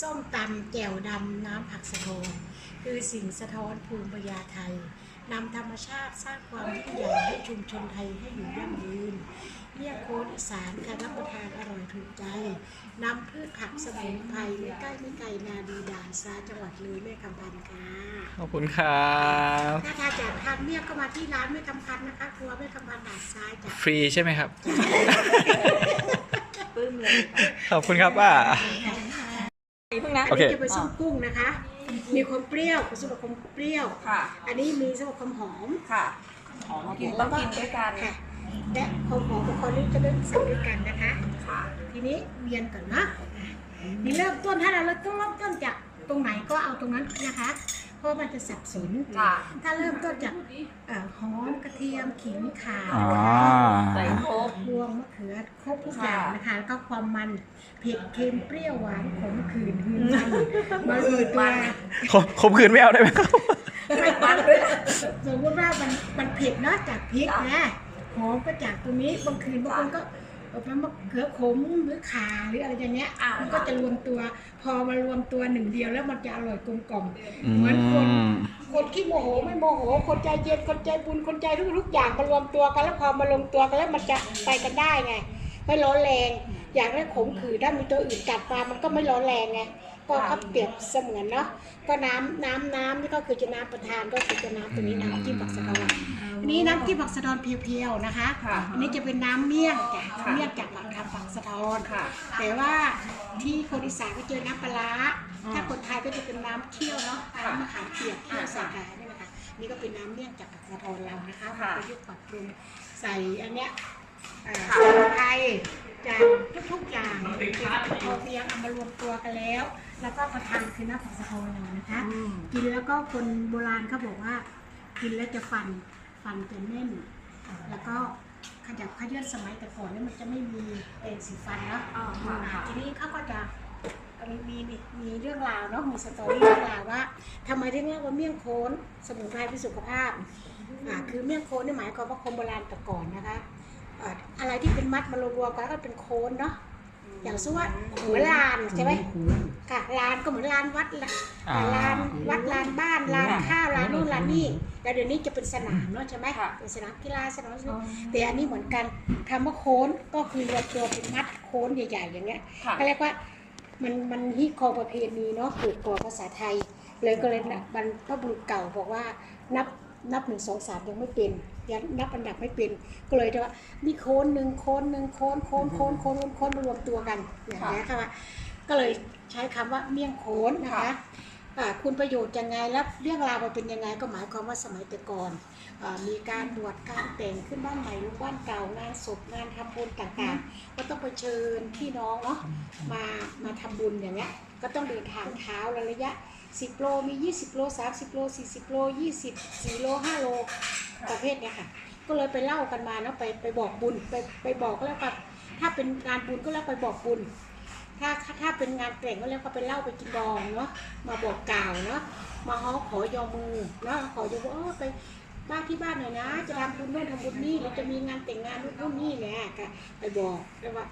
ส้มตำแจ่วดำน้ำผักสะโทคือสิ่งสะท้อนภูมิปัญญาไทยนำธรรมชาติสร้างความยิ่งใหญ่ให้ชุมชนไทยให้อยู่ยั่งยืนเรียกโคนอีสานการรับประทานอร่อยถูกใจนำพืชผักสมุนไพรไม่ใกล้ไม่ไกลนาดีด่านซาจังหวัดเลยแม่คำพันธ์ค่ะขอบคุณครับถ้าทานจากทานเมี่ยงก็มาที่ร้านแม่คำพันธ์นะคะครัวแม่คำพันธ์ด่านซ้ายจ้ะฟรีใช่ไหมครับปลื้มเลยค่ะขอบคุณครับป้าอีก เพิ่งนะโอเคนนี้จะเป็นส้มกุ้งนะคะ มีความเปรี้ยวผสมกับความเปรี้ยว ค่ะ อันนี้มีสำหรับความหอมค่ะหอมกินต้องกินด้วยกัน ค่ะ และความหอมกับความนี้จะเริ่มสัมด้วยกันนะคะ ค่ะ ทีนี้เวียนก่อนนะนี่เริ่มต้นถ้าเราต้องเริ่มต้นจากตรงไหนก็เอาตรงนั้นนะคะ เพราะมันจะสับสนค่ะถ้าเริ่มต้นจากเอ่อหอมกระเทียมขิงข่าอ๋อ ใส่ครบ รวมมะเขือครบทุกอย่างนะคะแล้วก็ความมันเผ็ดเค็มเปรี้ยวหวานขมขื่นหืนมันมาเลยตัวคมคมคืนไม่เอาได้ไหมครับ มันด้วย สมมติว่ามันมันเผ็ดเนาะจากพริกนะหอมก็จากตรงนี้บางคืนบางคนก็เอาไปมะเขือขมหรือข่าหรืออะไรอย่างเงี้ยอ่ามัมันก็จะรวมตัว พอมารวมตัวหนึ่งเดียวแล้วมันจะอร่อยกลมกล่อมอืเหมือนคนมคนขี้โมโหไม่โมโห คนใจเย็นคนใจบุญคนใจทุกทุกอย่างมารวมตัวกันแล้วพอมาลงตัวกันแล้วมันจะไปกันได้ไง ไม่ร้อนแรง อย่างได้ขมขื่นถ้ามีตัวอื่นกัดมามันก็ไม่ร้อนแรงไง ก็เขาเปรียบเสมือนเนาะก็น้ำน้ำน้ำนี่ก็คือจะน้ำประทานก็คือจะน้ำตัวนี้น้ำจิ้มผักสะดอนอันนี้น้ำจิ้มผักสะดอนเพียวๆนะคะ ค่ะอันนี้จะเป็นน้ำเมี่ยงจ้ะค่ะ เมี่ยงจากผักทำผักสะดอน ค่ะ แต่ว่าที่คนอีสานก็เจอน้ำปลาร้าอืมถ้าคนไทยก็จะเป็นน้ำเคี่ยวเนาะค่ะน้ำมะขามเปียกเคี่ยวอ่าใส่กายนี่นะคะนี่ก็เป็นน้ำเมี่ยงจากผักสะดอนเรานะคะค่ะ ประยุกต์ปรับปรุงใส่อันเนี้ยเอ่อค่ะสมุน ไพรจากทุกๆอย่างพอเพียงเอามารวมตัวกันแล้ว แล้วก็ประทานคือน้ำผักสะดอนเรานะคะอืมกินแล้วก็คนโบราณเขาบอกว่า กินแล้วจะฟันฟันจะแน่น แล้วก็ขยับขยื่นสมัยแต่ก่อนเนี่ยมันจะไม่มีเป็นสีฟันเนาะอ่าค่ะค่ะทีนี้เขาก็จะมีมีมีมีเรื่องราวเนาะมีสตอรี่เรื่องราวว่าทำไมที่เรียกว่าเมี่ยงโค้นสมุนไพรเพื่อสุขภาพอ่าคือเมี่ยงโค้นนี่หมายความว่าคนโบราณแต่ก่อนนะคะ อ่าอะไรที่เป็นมัดมารวมๆกันแล้วก็เป็นโค้นเนาะอย่างเช่นว่าเหมือนลานใช่ไหมค่ะลานก็เหมือนลานวัดละอ่าลานวัดลานบ้านลานข้าวลานนู่นลานนี่แต่เดี๋ยวนี้จะเป็นสนามเนาะใช่ไหมค่ะเป็นสนามกีฬาสนามแต่อันนี้เหมือนกันคำว่าโค้นก็คือรวมตัวเป็นมัดโค้นใหญ่ๆอย่างเงี้ยค่ะเขาเรียกว่ามันมันฮิคองประเพณีเนาะปลูกก่อภาษาไทย เลยก็เลยนะบรรพบุรุษเก่าบอกว่านับนับหนึ่งสองสามยังไม่เป็น ยังนับอันดับไม่เป็นก็เลยจะว่ามีโค้นหนึ่งโค้นหนึ่งโค้นโค้นโค้นโค้นโค้นมารวมตัวกันอย่างนี้ยค่ะว่าก็เลยใช้คำว่าเมี่ยงโค้นนะคะค่ะ อ่าคุณประโยชน์ยังไงแล้วเรื่องราวมันเป็นยังไงก็หมายความว่าสมัยแต่ก่อนอ่ามีการบวชการแต่งขึ้นบ้านใหม่ลงบ้านเก่างานศพงานทำบุญต่างๆ ก็ต้องไปเชิญพี่น้องเนาะมามาทำบุญอย่างเงี้ยก็ต้องเดินทางเท้าระยะ 10 โลมี 20 โล 30 โล 40 โล 20 4โล 5 โล ประเภทเนี้ยค่ะ ก็เลยไปเล่ากันมาเนาะไปไปบอกบุญไปไปบอกแล้วกันถ้าเป็นงานบุญก็แล้วไปบอกบุญ ถ้าถ้าเป็นงานแต่งก็แล้วก็ไปเล่าไปกินดองเนาะมาบอกกล่าวเนาะมาฮ้อขอยอมือเนาะขอยอมือเออไปบ้านที่บ้านหน่อยนะ จะทำบุญโน่นทำบุญนี่เราจะมีงานแต่งงานนู่นนู่นนี่แหละก็ไปบอกแล้วว่า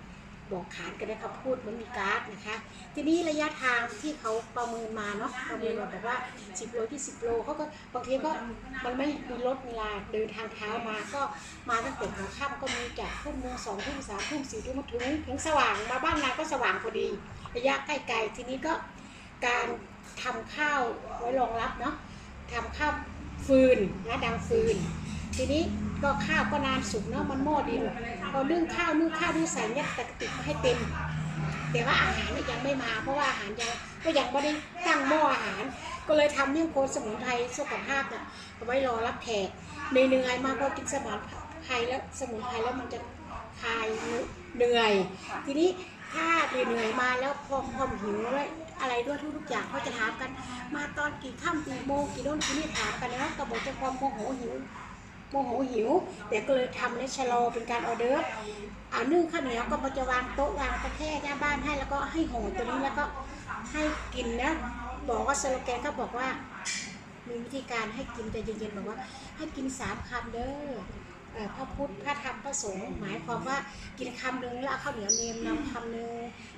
บอกขานกันได้คำพูดเหมันมีการ์ดนะคะ ทีนี้ระยะทางที่เขาประเมินมาเนาะประเมินมาแบบว่า 10 โลที่ 10 โลเขาก็บางทีก็มันไม่มีรถเวลาเดินทางเท้ามาก็มาตั้งแต่หัวค่ำก็มีจากทุ่มนึงสองทุ่มสามทุ่มสี่ทุ่มมาถึงถึงสว่างมาบ้านนาก็สว่างพอดี ระยะใกล้ๆทีนี้ก็การทำข้าวไว้รองรับเนาะทำข้าวฟืนนะดังฟืน ทีนี้ ก็ข้าวก็นานสุกเนาะมันหม้อดินพอนึ่งข้าวนึ่งข้าวนึ่งใส่เนี่ยตะกติกให้เต็ม แต่ว่าอาหารเนี่ยยังไม่มาเพราะว่าอาหารยังก็ยังไม่ได้ตั้งหม้ออาหาร ก็เลยทำเมี่ยงโคนสมุนไพรสุขภาพเนี่ยเอาไว้รอรับแขกเหนื่อยมาพอกินสมุนไพรแล้วสมุนไพรแล้วมันจะคลายเหนื่อย ทีนี้ถ้าเหนื่อยมาแล้วพอความหิวแล้วอะไรด้วยทุกๆอย่างเขาจะถามกัน มาตอนกี่ค่ำกี่โมงกี่โน่นกี่นี่ถามกันนะก็บอกจะความโมโหหิว โมโหหิว แต่ก็เลยทำในชะลอเป็นการออเดอร์อ่านึ่งข้าวเหนียวก็มาจะวางโต๊ะวางตะแคร่หน้าบ้านให้แล้วก็ให้ห่อตัวนี้แล้วก็ให้กินนะบอกว่าสโลแกนเขาบอกว่ามีวิธีการให้กินแต่เย็นๆบอกว่าให้กินสามคำเด้อพระพุทธพระธรรมพระสงฆ์หมายความว่ากินคำหนึ่งแล้วเอาข้าวเหนียวเนมนำคำหนึ่ง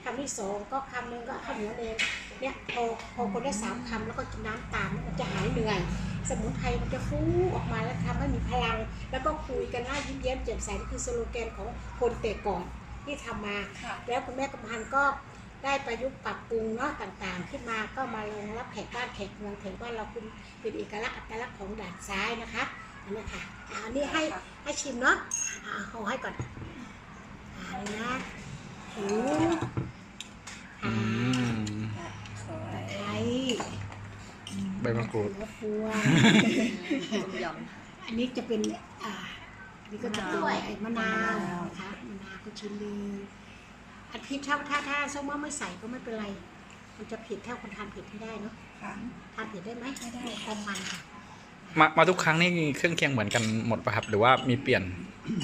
คำที่สองก็คำหนึ่งก็ข้าวเหนียวเนมเนี่ยพอพอคนได้สามคำแล้วก็กินน้ำตามมันจะหายเหนื่อย สมุนไพรมันจะฟูออกมาแล้วทำให้มีพลัง แล้วก็คุยกันหน้ายิ้มแย้มแจ่มใสนี่คือสโลแกนของคนแต่ก่อนที่ทำมาค่ะแล้วคุณแม่กำพันก็ได้ประยุกต์ปรับปรุงเนาะต่างๆ ขึ้นมาก็มาลงรับแขกบ้านแขกเมืองถือว่าเราคุณเป็นเอกลักษณ์อัตลักษณ์ของด่านซ้ายนะคะอันนี้ค่ะอ่าอันนี้ให้ให้ชิมเนาะอ่าเอาให้ก่อนอ่านี่นะหูอ่ กรูดหัวพวงต้มยอันนี้จะเป็นอ่าอันนี้ก็จะเป็นมะนาว ไอ้มะนาวนะคะมะนาวก็ชิ้นหนึงอันพริกถ้าถ้าถ้าส้มว่าไม่ใส่ก็ไม่เป็นไร มันจะเผ็ดถ้าคนทานเผ็ดไม่ได้เนาะำค่ะ ทานเผ็ดได้ไหมไม่ได้ความมันค่ะ มามาทุกครั้งนี่เครื่องเคียงเหมือนกันหมดปะครับ หรือว่ามีเปลี่ยน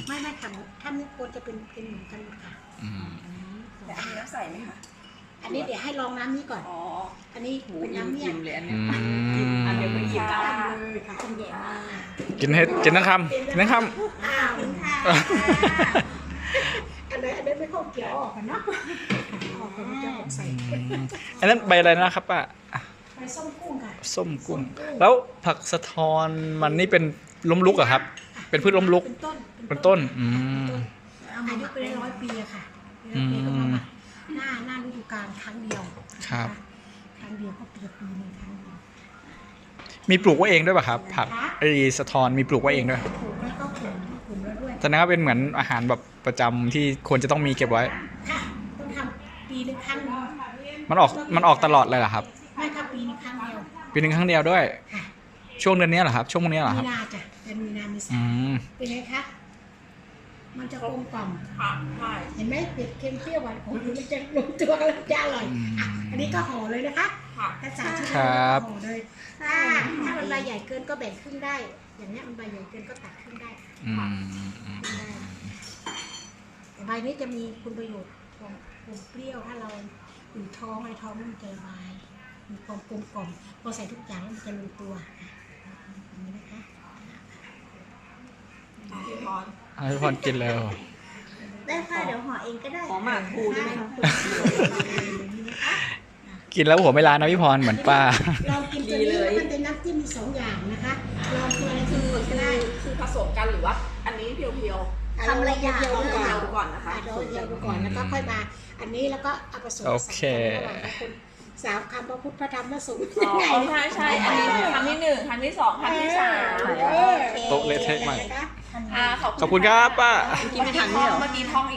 ไม่ไม่ค่ะถ้าไม่ควรจะเป็นเป็นเหมือนกันหมดค่ะอืมแต่อันนี้เราใส่ไหมคะ อันนี้เดี๋ยวให้ลองน้ำนี้ก่อน อ๋ออันนี้หูเป็นอิ่มน้ำเมี่ยอิ่งมเลยอันอืเนี้ยมอันเดียวไปหยิบจ้าทานเลยค่ะคุณใหญ่มากกินให้กินทั้งคำกินทั้งคอ้าวค่ะำอันนี้อันนี้ไม่เข้าเกี่ยวออกกันเนาะออกกันมันจะออกใส่อันนั้นใบอะไรนะครับป้าไปส้มกุ้งค่ะส้มกุ้ง แล้วผักสะทอนมันนี่เป็นล้มลุกเหรอะครับ เป็นพืชล้มลุกเป็นต้นเป็นต้น อืม อายุเป็นร้อยปีอะค่ะร้อยปีก็มาหมักหน้าหน้าฤดู กาลครั้งเดียวครับ ครั้งเดียวก็ปีละปีหนึ่งครั้งเดียวมีปลูกไว้เองด้วยป่ะครับ ผักไอ้สะทอนมีปลูกไว้เองด้วยปลูกแล้วก็ปลูกปลูกแล้วด้วยแสดงว่าเป็นเหมือนอาหารแบบประจำที่ควรจะต้องมีเก็บไว้ ค่ะต้องทำปีหนึ่งครั้งหนึ่งมันออกมันออกตลอดเลยเหรอครับ ไม่ค่ะปีหนึงครั้งเดียวปีหนึ่งครั้งเดียวด้วย ค่ะช่วงเดือนนี้เหรอครับ ช่วงนี้เหรอคมีรับ นาจ้ะเป็นมีนามีสาอืมเป็นไงคะ มันจะกลมกล่อมค่ะใช่เห็นไหมเผ็ดเค็มเปรี้ยวหวานของมันจะลงตัวกันแล้วจะอร่อยอะอันนี้ก็ห่อเลยนะคะค่ะถ้าสามชิ้นครับห่อเลยถ้าถ้ามันใบใหญ่เกินก็แบ่งครึ่งได้ อย่างเนี้ยมันใบใหญ่เกินก็ตัดครึ่งได้อืมอืมได้แต่ใบนี้จะมีคุณประโยชน์ของความเปรี้ยวถ้าเราอยู่ท้องในท้องมันจะระบายมีความกลมกล่อมพอใส่ทุกอย่างแล้วมันจะลงตัวอย่างนี้นะคะ พี่พรให้พี่พรกินเลยได้ค่ะเดี๋ยวห่อเองก็ได้ขอหมากภูได้ไหมคะกินแล้วหัวไม่ล้านนะพี่พรเหมือนป้าลองกินตัวนี้มันเป็นน้ำจิ้มมีสองอย่างนะคะลองตัวอะไรคืคืออก็คือได้คือผสมกันหรือว่า อันนี้เพียวทำอะไรอย่างๆเดียวลองก่อนดูก่อนนะคะอะเราเดียวดูก่อนแล้วก็ค่อยมา อันนี้แล้วก็เอาผสมโอเคระหว่างคุณสามคำพระพุทธพระธรรมพระสงฆ์อ๋อใช่ใช่อันนี้คำที่หนึ่งคำที่สองคำที่สามเออโต๊ะเละเทะมากนะคะ อ่าขอบขอบคุณครับป้า กินไม่ทันเมื่อกี้ท่องอีก